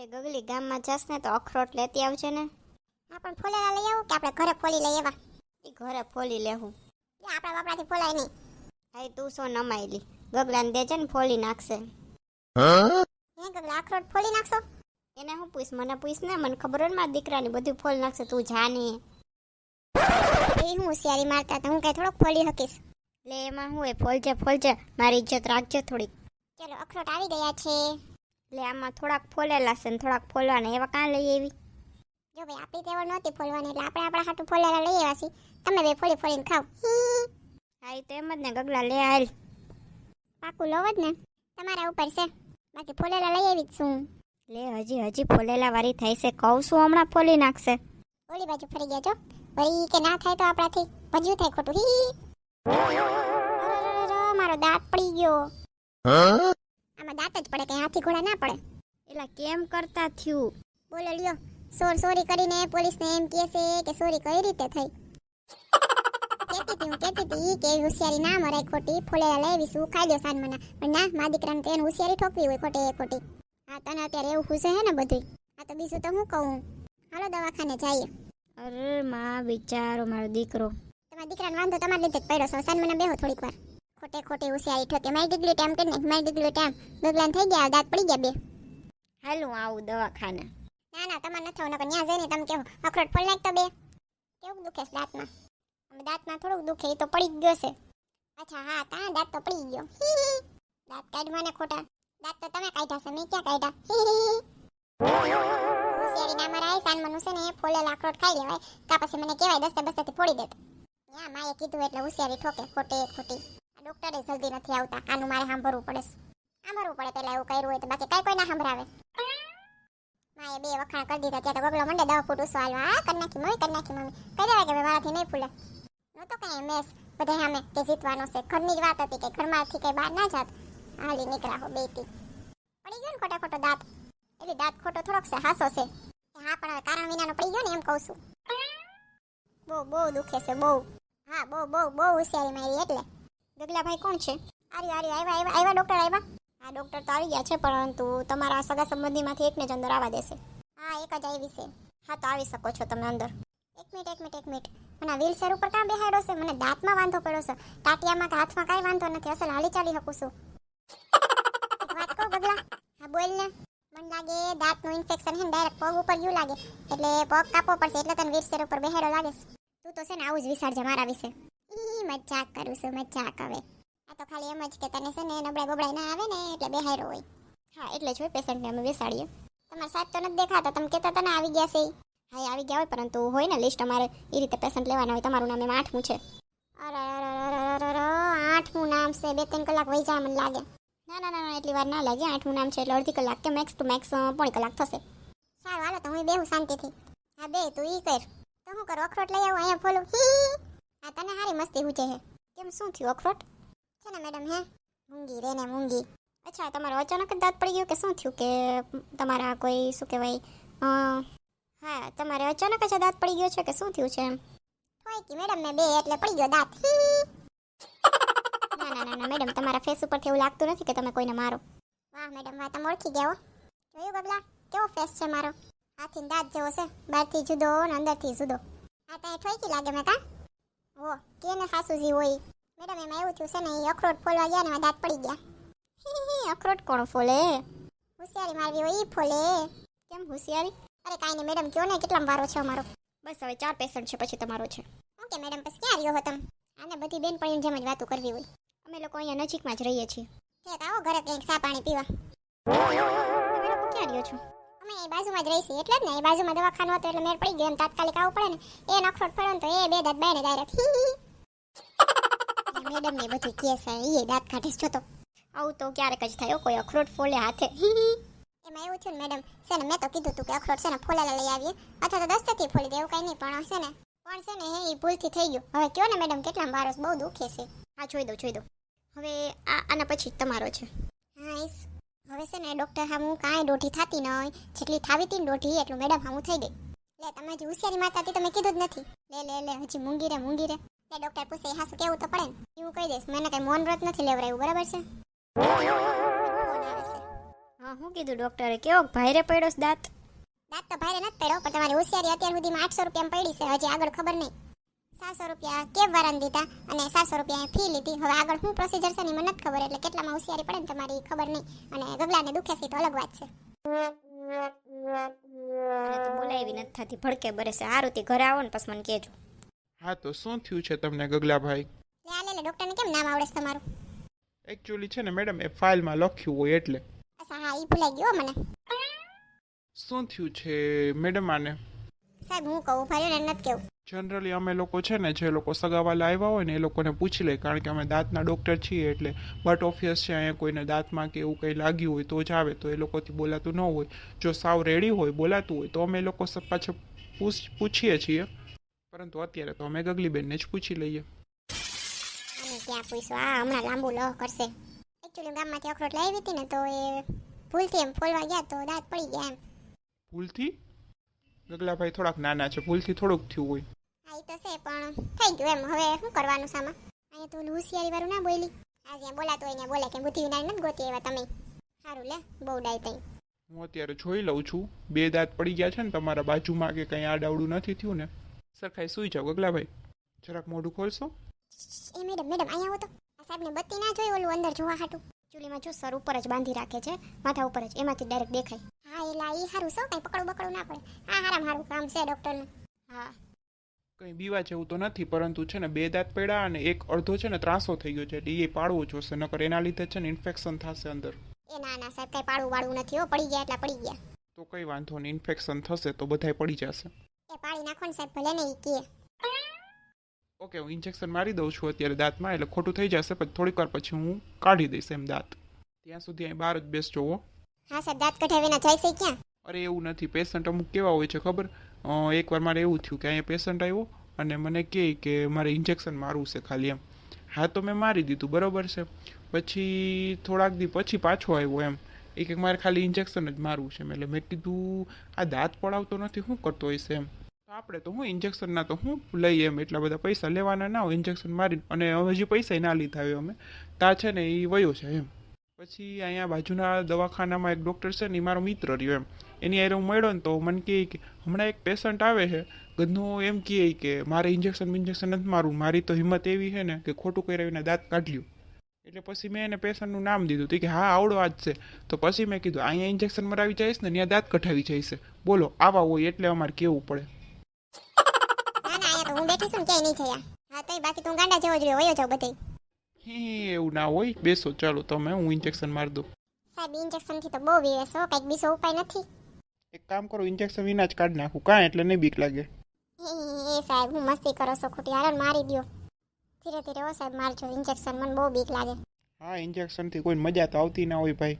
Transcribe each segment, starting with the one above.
એ ગગલી ગામમાં જાસ ને તો અખરોટ લેતી આવજે ને. હા પણ ફોલેલા લઈ આવું કે આપણે ઘરે ફોલી લઈ એવા? એ ઘરે ફોલી લેવું એ આપણા બાપડાથી ફોલાય નહીં. હાઈ તું સો નમાયેલી? ગગલાને દેજે ને ફોલી નાખશે. હે? ગગલા અખરોટ ફોલી નાખશો? એને હું પૂછ મને પૂછ ને મને ખબર હોય ને મારા દીકરાની બધું ફોલ નાખશે તું જાની. એ હું હોશિયારી મારતા તો હું કઈ થોડોક ફોલી હકીશ લે એમાં હું એ ફોલજે ફોલજે મારી ઇજ્જત રાખજે થોડીક. ચલો અખરોટ આવી ગયા છે. એટલે આમાં થોડાક ફોલેલા છે ને થોડાક ફોલવાના. એવા કાં લઈ આવી? જો ભાઈ આપણી તેવડ નહોતી ફોલવાની એટલે આપણે આપણા હાટું ફોલેલા લઈ આવ્યા છીએ. તમે બે ફોલી ફોલીને ખાવ હી. હા. એ તો એમ જ ને ગગલા લે હાલ. પાકું લો જ ને. તમારા ઉપર છે. બાકી ફોલેલા લઈ આવી જ છું. લે હજી હજી ફોલેલા વાળી થાય છે. કહું છું હમણાં ફોલી નાખશે. ઓલી બાજુ ફરી ગયા છો? વળી કે ના થાય તો આપણાથી ભજ્યું થાય ખોટું. હી મારો દાંત પડી ગયો. આમાં દાંત જ પડે કે હાથી ઘોડા ના પડે. એટલે કેમ કરતા થયું? બોલો લ્યો સોર સોરી કરીને પોલીસને એમ કહે છે કે સોરી કઈ રીતે થઈ? કેતી હતી હું તી હતી કે હોશિયારી ના મરાય ખોટી ફોલેલા લેવીશું ખાઈ લ્યો સાન મના પણ ના મા દીકરાને તો એને હોશિયારી ઠોકવી હોય ખોટી ખોટી. હા તને અત્યારે એવું ખુશે હે ને બધું આ તો બીજું તો હું કહું? હાલો દવાખાને જઈએ. અરે માં બિચારો મારો દીકરો. તમારા દીકરાને વાંધો તમારે લીધે જ પડ્યો છે સાન મને બેહો થોડીક વાર. ખોટે ખોટી હોશિયારી ઠોકે. મારી ડીગલી ટાઈમ કરીને મારી ડીગલી ટાઈમ ગગલાને થઈ ગયા દાંત પડી ગયા બે. હાલ હું આવું દવાખાને. ના ના તમારે નથી આવું ત્યાં જઈને તમે કેવું અખરોટ ફોલ નાખતો બે. કેવું દુખે છે દાંતમાં? દાંતમાં થોડુંક દુખે એ તો પડી ગયો છે. અચ્છા હા તા દાંત તો પડી ગયો. દાંત કાઢવા ને ખોટા. દાંત તો તમે કાઢ્યા છે મેં ક્યાં કાઢ્યા? હી હી. હોશિયારી ના મરાય સાન મનું છે ને ફોલેલા અખરોટ ખાઈ લેવાય. કા પછી મને કહેવાય દસ્તે બસ્તેથી ફોડી દેતો. ત્યાં માએ કીધું એટલે હોશિયારી ઠોકે ખોટે ખોટી. ડોક્ટરે જલ્દી નથી આવતા. આનું મારે સાંભળવું પડે સાંભળવું પડે પેલા એવું કર્યું હોય તો બાકી કઈ કોઈ ના સાંભળાવે. માએ બે વખાણ કરી દીધા. ત્યાં તો ગગલો મંડે દવા ફૂટ ઉસો હાલવા કરી નાખી મમ્મી, કરી નાખી મમ્મી. કહી દેવાય કે મારાથી નહીં ફૂલે. નહોતો કઈ મેસ બધા સામે કે જીતવાનો છે. ઘરની જ વાત હતી કે ઘરમાંથી કઈ બહાર ના જાત. હાલી નીકળ્યા હો બેટી. પડી ગયો ને ખોટા ખોટો દાંત. એટલે દાંત ખોટો થોડોક છે, હાસો છે. હા, પણ હવે કારણ વિનાનો પડી ગયો ને એમ કહું છું. બહુ બહુ દુખે છે, બહુ. હા, બહુ બહુ બહુ હોશિયારી મારી એટલે. ગગલાભાઈ કોણ છે? આર્યું આર્યું આવ્યા આવ્યા આવ્યા ડૉક્ટર આવ્યા આ ડૉક્ટર તો આવી ગયા છે, પરંતુ તમારા સગા સંબંધીમાંથી એકને જ અંદર આવવા દેશે. હા, એક જ આવી છે. હા, તો આવી શકો છો તમે અંદર. એક મિનિટ એક મિનિટ એક મિનિટ. મને વ્હીલચેર ઉપર કાં બેહાડ્યો છે? મને દાંતમાં વાંધો પડ્યો છે. ટાટિયામાં કે હાથમાં કાંઈ વાંધો નથી. અસલ હાલી ચાલી શકું છું. વાત કહું ગગલા હા, બોલ ને. મને લાગે દાંતનું ઇન્ફેક્શન છે ને ડાયરેક્ટ પગ ઉપર ગયું લાગે. એટલે પગ કાપવો પડશે, એટલે તને વ્હીલચેર ઉપર બેહાડ્યો લાગે તું તો છે ને આવું જ વિચારજે મારા વિશે. ઈ મજાક કરું છું, મજાક હવે. આ તો ખાલી એમ જ કે તને છે ને નબળાઈ બબળાઈ ના આવે ને એટલે બેહાડ્યો હોય. હા, એટલે જ હોય પેશન્ટને અમે બેસાડીએ. તમારા સાથ તો નથી દેખાતા, તમે કહેતા તને આવી ગયા છે. હા, એ આવી ગયા હોય, પરંતુ હોય ને લિસ્ટ અમારે. એ રીતે પેશન્ટ લેવાના હોય, તમારું નામ એમ આઠમું છે. અરે અરે આઠમું નામ છે, બે ત્રણ કલાક વહી જાય મને લાગે. ના ના ના એટલી વાર ના લાગે, આઠમું નામ છે એટલે અડધી કલાક કે મેક્સ ટુ મેક્સ પોણી કલાક થશે. સારું, હાલો, તો હું બેહું શાંતિથી. હા બે તું ઈ કર. તો હું કરું, અખરોટ લઈ આવું, અહીંયા ફોલું. આ તને હારી મસ્તી હે કેમ, શું થયું, અખરોટ? છે ને, મેડમ, હે? મૂંગી, રે ને, મૂંગી. અચ્છા, તમારો અચાનક જ દાંત પડી ગયો કે શું થયું કે તમારા કોઈ, શું કહેવાય હા, તમારે અચાનક જ દાંત પડી ગયો છે કે શું થયું છે એમ? ઠોકી મેડમ, મેં બે, એટલે પડી ગયો દાંત. ના ના ના મેડમ, તમારા ફેસ ઉપરથી એવું લાગતું નથી કે તમે કોઈને મારો. વાહ, મેડમ, વાહ, તમે ઓળખી ગયા હો. જોયું, બબલા? કેવો ફેસ છે મારો? હાથી દાંત જેવો છે, બહારથી જુદો ને અંદરથી જુદો. આ ત્યાં ઠોકી લાગે મેં કા? હો કેને સાસુજી હોય? મેડમ, એમાં એવું થયું છે ને, એ અખરોટ ફોલવા ગયા ને, એમાં દાંત પડી ગયા. અખરોટ કોણ ફોલે? હોશિયારી મારવી હોય એ ફોલે. કેમ હોશિયારી? અરે કાંઈ નહીં, મેડમ, કયો ને કેટલા વારો છે અમારો? બસ હવે ચાર પેશન્ટ છે, પછી તમારો છે. ઓકે, મેડમ, પછી ક્યાં આવ્યો હતો? આને બધી બેનપણીની જેમ જ વાતો કરવી હોય. અમે લોકો અહીંયા નજીકમાં જ રહીએ છીએ. ઠેક આવો ઘરે કંઈક સા પાણી પીવા. તમે લોકો ક્યાં રહ્યો છો? એ બાજુમાં જ રહીશી એટલે જ ને, એ બાજુમાં દવાખાનું હતું એટલે મેળ પડી ગયો. એમ તાત્કાલિક આવવું પડે ને, એ નખોટ પડે તો એ બે દાંત બાયને ડાયરેક્ટ મેડમ ને બધું કહે છે એ દાંત કાઢીશ. જોતો આવું તો ક્યારેક જ થાય કોઈ અખરોટ ફોલે હાથે. એમાં એવું થયું ને મેડમ છે ને મેં તો કીધું તું કે અખરોટ છે ને ફોલેલા લઈ આવીએ. અથવા તો દસ્તેથી ફોલી દે એવું કઈ નહીં, પણ છે ને, પણ છે ને એ ભૂલથી થઈ ગયું. હવે કયો ને મેડમ કેટલા વારસ બહુ દુખે છે. હા, જોઈ દો જોઈ દો હવે આ, આના પછી તમારો છે. હા હવે છે ને ડોક્ટર હામું કાંઈ દોઢી થતી નહીં જેટલી થાવી હતી ને દોઢી એટલું મેડમ હામું થઈ ગઈ. લે તમે જે હોશિયારી માતા હતી તમે કીધું જ નથી. લે લે લે હજી મૂંગી રે મૂંગી રે. લે ડોક્ટર પૂછે હા હાસુ કેવું તો પડે ને? એવું કહી દઈશ. મને કઈ મૌન વ્રત નથી લેવરાયું બરાબર છે? હા હું કીધું ડોક્ટરે કેવો ભાઈરે પડ્યો દાંત? દાંત તો ભારે નથી પડ્યો પણ તમારી હોશિયારી અત્યાર સુધીમાં આઠસો રૂપિયા પડી છે. હજી આગળ ખબર નહીં. સાતસો રૂપિયા કેબ વાળાને દીધા? અને સાતસો રૂપિયા ફી લીધી. હવે આગળ શું પ્રોસિજર છે ને મને નથી ખબર એટલે કેટલામાં હોશિયારી પડે ને તમારી ખબર નહીં. અને ગગલાને દુખે છે તો અલગ વાત છે. બોલાવી નથી થતી. ભડકે બરે છે. સારું તે ઘરે આવો ને પછી મને કહેજો. હા તો શું થયું છે તમને ગગલાભાઈ લે લે ડોક્ટરને ડૉક્ટરને કેમ નામ આવડે છે તમારું? એકચ્યુઅલી છે ને મેડમ એ ફાઇલમાં લખ્યું હોય એટલે. અચ્છા હા એ ભૂલાઈ ગયો મને. શું થયું છે મેડમ આને? સાહેબ હું કહું ભાઈ ને નથી કેવું. જનરલી અમે લોકો છે ને જે લોકો સગાવાલા આવ્યા હોય ને એ લોકોને પૂછી લે કારણ કે અમે દાંતના ડૉક્ટર છીએ એટલે બટ ઓફિયસ છે અહીંયા કોઈને દાંતમાં કે એવું કંઈ લાગ્યું હોય તો જ આવે તો એ લોકોથી બોલાતું ન હોય. જો સાવ રેડી હોય બોલાતું હોય તો અમે લોકો પાછા પૂછ- પૂછીએ છીએ. પરંતુ અત્યારે તો અમે ગગલીબેનને જ પૂછી લઈએ. ક્યાં પૂછ્યું આ હમણાં લાંબુ લહ કરશે. એકચ્યુઅલી ગામમાંથી અખરોટ લાવી હતી ને તો એ ભૂલથી એમ ફોલવા ગયા તો દાંત પડી ગયા એમ. ભૂલથી? ગગલાભાઈ થોડાક નાના છે ભૂલથી થોડુંક થયું હોય. થઈ ગયું એમ. હવે શું કરવાનું સામા? અહીંયા તો હોશિયારી વાળું ના બોલી. આ જ્યાં બોલાતો હોય ત્યાં બોલે. કે બુદ્ધિ વિનાર નથી ગોતી એવા તમે. સારું લે બહુ ડાય તઈ. હું અત્યારે જોઈ લઉં છું. બે દાંત પડી ગયા છે ને તમારા બાજુમાં કે કંઈ આડાવડું નથી થયું ને? સરખાઈ સુઈ જાઓ ગગલાભાઈ. જરાક મોઢું ખોલશો? એ મેડમ મેડમ અહીંયા આવો તો. આ સાહેબને બત્તી ના જોઈ ઓલું અંદર જોવા હાટું. ચૂલીમાં જો સર ઉપર જ બાંધી રાખે છે માથા ઉપર જ. એમાંથી ડાયરેક્ટ દેખાય. હા એલા એ સારું સૌ કઈ પકડું બકડું ના પડે. હા હારામ હારું કામ છે ડૉક્ટરનું. હા. કંઈ બીવા જેવું તો નથી પરંતુ છે ને બે દાંત પડ્યા અને એક અડધો છે ને ત્રાસો થઈ ગયો છે. એટલે એ પાડવો જોશે નકર એના લીધે છે ને ઇન્ફેક્શન થશે અંદર. એ ના ના સાહેબ કઈ પાડવું વાળવું નથી હો પડી ગયા એટલા પડી ગયા. તો કંઈ વાંધો નહીં ઇન્ફેક્શન થશે તો બધાય પડી જશે. એ પાડી નાખો ને સાહેબ ભલે નહીં કે ઓકે હું ઇન્જેક્શન મારી દઉં છું અત્યારે દાંતમાં એટલે ખોટું થઈ જશે પછી થોડીક વાર પછી હું કાઢી દઈશ એમ દાંત. ત્યાં સુધી અહીં બહાર જ બેસજો હો. હા સાહેબ દાંત કઢાવીને જાય છે ક્યાં? અરે એવું નથી પેશન્ટ અમુક કેવા હોય છે ખબર? એકવાર મારે એવું થયું કે અહીંયા પેશન્ટ આવ્યો અને મને કહે કે મારે ઇન્જેક્શન મારવું છે ખાલી એમ. હા, તો મેં મારી દીધું, બરાબર છે. પછી થોડાક દી પછી પાછો આવ્યો એમ. એક એક મારે ખાલી ઇન્જેક્શન જ મારવું છે એટલે મેં કીધું, આ દાંત પડાવતો નથી, શું કરતો છે એમ. આપણે તો હું ઇન્જેક્શનના તો હું લઈએ એમ. એટલા બધા પૈસા લેવાના ના હોય ઇન્જેક્શન મારી અને હજી પૈસા ના લીધા હોય અમે. તા છે ને એ વયો છે એમ. પછી અહીંયા બાજુના દવાખાનામાં એક ડૉક્ટર છે ને એ મારો મિત્ર રહ્યો એમ. એની હારે હું મળ્યો ને તો મને કહે કે, હમણાં એક પેશન્ટ આવે છે. ગધનો એમ કહે કે, મારે ઇન્જેક્શન ઇન્જેક્શન નથી મારું મારી તો હિંમત એવી છે ને કે ખોટું કરાવીને દાંત કાઢ્યું એટલે પછી મેં એને પેશન્ટનું નામ દીધું. તો કે, હા, આવડો આજ છે. તો પછી મેં કીધું, અહીંયા ઇન્જેક્શન મરાવી જઈશ ને, ત્યાં દાંત કઢાવી જઈશ. બોલો, આવા હોય એટલે અમારે કેવું પડે? હું તઈ બાકી તું ગાંડા જેવો જ રહ્યો જાવ બધે. હી એવું ના હોય. બેસો ચાલો તમે હું ઇન્જેક્શન મારી દઉં. સાહેબ ઇન્જેક્શનથી તો બહુ વિવેશ હો કંઈક બીજો ઉપાય નથી. એક કામ કરો ઇન્જેક્શન વિના જ કાઢી નાખું. કાંઈ એટલે નહીં બીક લાગે. એ સાહેબ હું મસ્તી કરો છો ખોટી હારણ મારી દો ધીરે ધીરે ઓ સાહેબ મારજો ઇન્જેક્શન મને બહુ બીક લાગે. હા ઇન્જેક્શનથી કોઈ મજા તો આવતી ના હોય ભાઈ.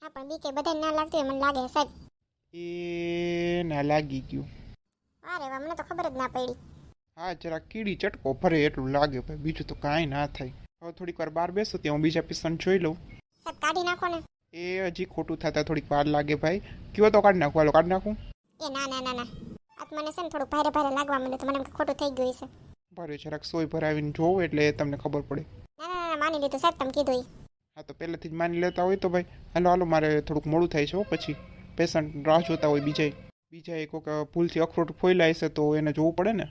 હા પણ બીકે બધાને ના લાગતી હોય મને લાગે સાહેબ. એ ના લાગી ગયું. અરે વાહ મને તો ખબર જ ના પડી. હા જરા કીડી ચટકો ભરે એટલું લાગે ભાઈ બીજું તો કાંઈ ના થાય. હવે થોડીક વાર બહાર બેસો ત્યાં હું બીજા પેશન્ટ જોઈ લઉં. સાહેબ કાઢી નાખો ને. એ હજી ખોટું થતા થોડીક વાર લાગે ભાઈ. કયો તો કાઢી નાખું હાલો કાઢી નાખું. એ ના ના ના ના. આ તો મને છે ને થોડું ભારે ભારે લાગવા માંડ્યું તો મને એમ કે ખોટું થઈ ગયું છે ભરે જરાક સોય ભરાવીને જોવું એટલે તમને ખબર પડે. ના ના ના માની લીધું સાહેબ તમે કીધું ઈ. હા તો પહેલેથી જ માની લેતા હોય તો ભાઈ. હાલો હાલો મારે થોડુંક મોડું થાય છે હો પછી. પેશન્ટ રાહ જોતા હોય બીજાય. બીજા કોઈક ભૂલથી અખરોટ ફોઈલાય છે તો એને જોવું પડે ને.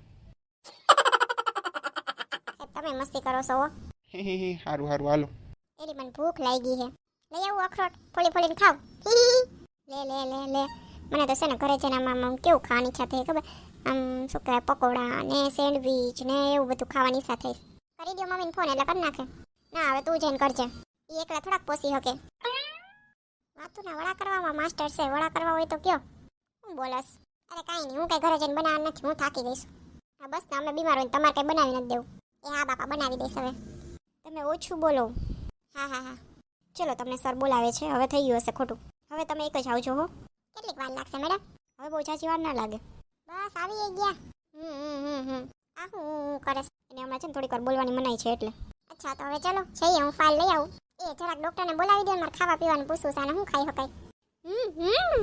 સાહેબ તમે મસ્તી કરો છો હો. હી હી હી સારું સારું હાલો. એલી, મને ભૂખ લાગી છે. લઈ આવું અખરોટ. ફોલી, ફોલીને ખાવ. લે લે લે લે. મને તો છે ને ઘરે જઈને આમ કેવું ખાવાની ઈચ્છા થઈ ખબર? આમ શું કહેવાય, પકોડા ને સેન્ડવીચ ને એવું બધું ખાવાની ઈચ્છા થઈ. કરી દો મમ્મીને ફોન એટલે કરી નાખે. ના હવે તું જઈને કરજે. એ એકલા થોડાક પોસી શકે. વાતુના વડા કરવામાં માસ્ટર છે. વડા કરવા હોય તો કયો? હું બોલસ. અરે કાંઈ નહીં, હું કઈ ઘરે જઈને બનાવવા નથી. હું થાકી જઈશ. હા બસ ને અમે બીમાર હોય તમારે કંઈ બનાવી નથી દેવું. એ હા, બાપા, બનાવી દઈશ હવે. તમે ઓછું બોલો. હા હા હા. ચલો તમને સર બોલાવે છે. હવે થઈ ગયું હશે ખોટું. હવે તમે એક જ આવજો હો. કેટલીક વાર લાગશે મેડમ? હવે બહુ જાજી વાર ના લાગે. બસ આવી ગયા. હમ હમ હમ આ હું કરે? એને હમણાં છે ને થોડીક વાર બોલવાની મનાઈ છે એટલે. અચ્છા તો હવે ચલો જઈએ હું ફાઇલ લઈ આવું. એ જરાક ડોક્ટરને બોલાવી દે મારે ખાવા પીવાનું પૂછું છે અને હું ખાઈ શકાય હમ હમ.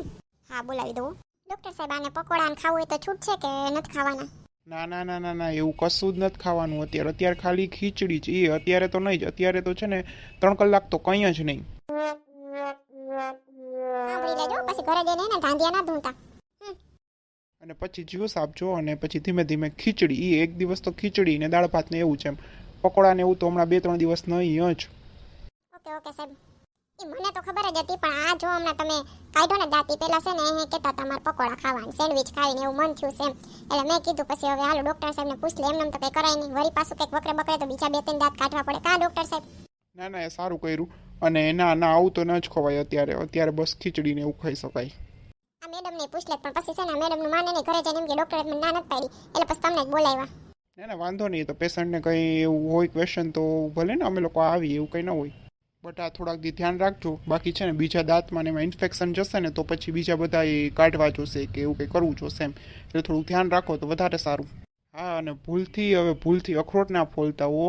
હા બોલાવી દઉં ડોક્ટર સાહેબ આને પકોડા ને ખાવું હોય તો છૂટ છે કે નથી ખાવાના? ના ના ના ના ના એવું કશું જ નથી ખાવાનું અત્યારે. અત્યારે ખાલી ખીચડી જ એ અત્યારે તો નહીં જ. અત્યારે તો છે ને ત્રણ કલાક તો કંઈ જ નહીં. અને પછી જ્યુસ આપજો અને પછી ધીમે ધીમે ખીચડી. એ એક દિવસ તો ખીચડી ને દાળ ભાત ને એવું છે એમ. પકોડા ને એવું તો હમણાં બે ત્રણ દિવસ નહીં જ. ઓકે ઓકે સાહેબ. મને તો ખબર જ હતી પણ આ જો હમણાં તમે કાઢો ને દાંતી પેલા છે ને એ કહેતા તમારે પકોડા ખાવાનું સેન્ડવિચ ખાવીને એવું મન થયું છે એટલે મેં કીધું પછી હવે હાલો ડોક્ટર સાહેબને પૂછ લે એમને તો કંઈ કરાય નહીં. વળી પાછું કંઈક વકરે બકરે તો બીજા બે ત્રણ દાંત કાઢવા પડે. કા ડોક્ટર સાહેબ? ના ના એ સારું કર્યું. અને ના ના આવું તો ન જ ખવાય અત્યારે. અત્યારે બસ ખીચડી ને એવું ખાઈ શકાય. આ મેડમને પૂછ લે પણ પછી છે ને મેડમનું માને ને ઘરે જઈને એમ કે ડોક્ટર મને ના નથી પાડી. એટલે પછી તમને જ બોલાવ્યા. ના ના વાંધો નહીં તો પેશન્ટને કંઈ એવું હોય ક્વેશ્ચન તો ભલે ને અમે લોકો આવીએ એવું કંઈ ન હોય. બટ આ થોડાક દી ધ્યાન રાખજો. બાકી છે ને બીજા દાંતમાં એમાં ઇન્ફેક્શન જશે ને તો પછી બીજા બધા એ કાઢવા જોશે કે એવું કંઈ કરવું જોશે એમ. એટલે થોડું ધ્યાન રાખો તો વધારે સારું. હા અને ભૂલથી હવે ભૂલથી અખરોટ ના ફોલતા હો.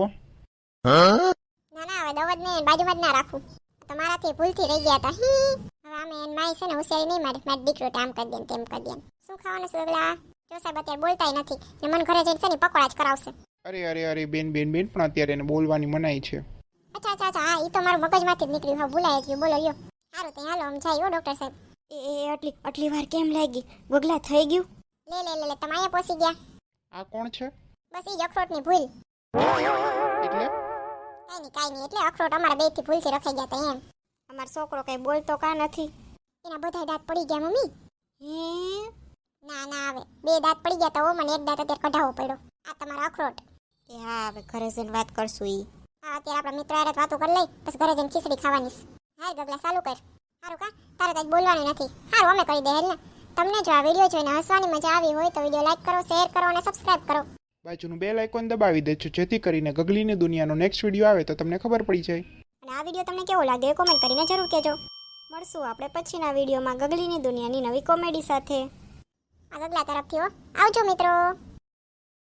ના ના હવે દવા ને નહીં બાજુમાં જ ના રાખું. તમારાથી ભૂલથી રહી ગયા હતા. હી. હવે આમે એન માય છે ને હોશિયારી નહીં મારી. મારી દીકરો આમ કરી દેન તેમ કરી દેન. શું ખાવાનું છે બગલા જો સાહેબ અત્યારે બોલતાય નથી. ને મને ઘરે જઈને છે ને પકોડા જ કરાવશે. અરે અરે અરે બેન બેન બેન પણ અત્યારે એને બોલવાની મનાઈ છે. અચ્છા અચ્છા અચ્છા હા એ તો મારું મગજમાંથી જ નીકળ્યું. હા ભૂલાય જ ગયું. બોલો લ્યો. સારું તો હાલો આમ જાય હો ડોક્ટર સાહેબ. એ એ આટલી આટલી વાર કેમ લાગી? ગોગલા થઈ ગયું? લે લે લે લે તમે અહીંયા પહોંચી ગયા. આ કોણ છે? બસ એ અખરોટની ભૂલ. એટલે? કાંઈ નહીં કાઈ નહીં એટલે અખરોટ અમારા બેથી ભૂલથી રખાઈ ગયા હતા એમ. અમારો છોકરો કઈ બોલતો કા નથી? એના બધા દાંત પડી ગયા મમ્મી. હે? ના ના આવે. બે દાંત પડી ગયા તો ઓ મને એક દાંત અત્યારે કઢાવવો પડ્યો. આ તમારો અખરોટ. એ હા હવે ઘરે જઈને વાત કરશું ઈ. હા અત્યારે આપણા મિત્ર હારે વાતો કરી લઈ પછી ઘરે જઈને ખીચડી ખાવાની હાલ ગગલા ચાલુ કર. સારું કા? તારે કાંઈ બોલવાનું નથી. સારું અમે કરી દે હેલ ને. તમને જો આ વીડિયો જોઈને હસવાની મજા આવી હોય તો વીડિયો લાઈક કરો શેર કરો અને સબસ્ક્રાઇબ કરો. બાજુનું બેલ આઇકોન દબાવી દેજો જેથી કરીને ગગલીની દુનિયાનો નેક્સ્ટ વીડિયો આવે તો તમને ખબર પડી જાય. અને આ વીડિયો તમને કેવો લાગ્યો એ કોમેન્ટ કરીને જરૂર કહેજો. મળશું આપણે પછીના વિડીયોમાં ગગલીની દુનિયાની નવી કોમેડી સાથે. આ ગગલા તરફથી હો. આવજો મિત્રો.